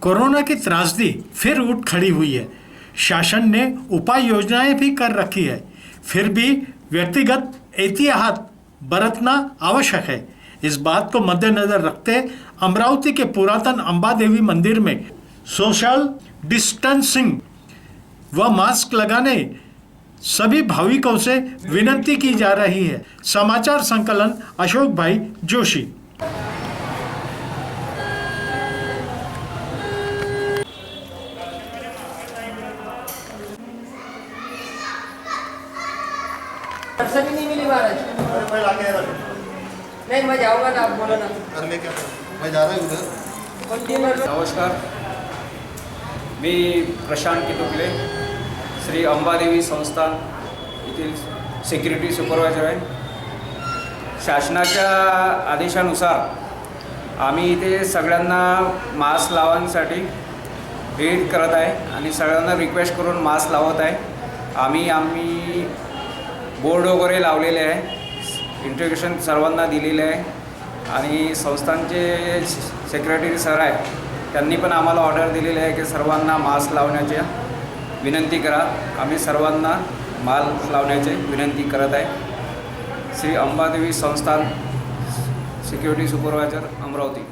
Corona की त्रासदी फिर उठ खड़ी हुई है। शासन ने उपाय योजनाएँ भी कर रखी है। फिर भी व्यक्तिगत एहतियात बरतना आवश्यक है। इस बात को मद्देनजर रखते अमरावती के पुरातन अंबा देवी मंदिर में सोशल डिस्टेंसिंग व मास्क लगाने सभी भाविकों से विनती की जा रही है। समाचार संकलन अशोक भाई जोशी। दर्शन ही नहीं मिली महाराज. मैं लाके नहीं मैं जाऊंगा ना आप बोलो ना. क्या मैं जा रहा हूँ उधर कंटेनर में नमस्कार. मी प्रशांत किटुकले श्री अंबादेवी संस्थान येथील सिक्युरिटी सुपरवायझर आहे. शासनाच्या आदेशानुसार आम्ही इथे सगळ्यांना मास्क लावण्यासाठी प्रेरित करत आहे आणि सगळ्यांना रिक्वेस्ट करून मास्क लावत आहे. आम्ही आम्ही बोर्ड वगैरे लावलेले आहे. इंट्रोग्युशन सर्वांना दिलेले आहे. आणि संस्थांचे सेक्रेटरी सर आहे त्यांनी पण आम्हाला ऑर्डर दिलेली आहे की सर्वांना मास्क लावण्याची विनंती करा. आम्ही सर्वांना मास्क लावण्याची विनंती करत आहे. श्री अंबादेवी संस्थान सिक्युरिटी सुपरवायझर अमरावती.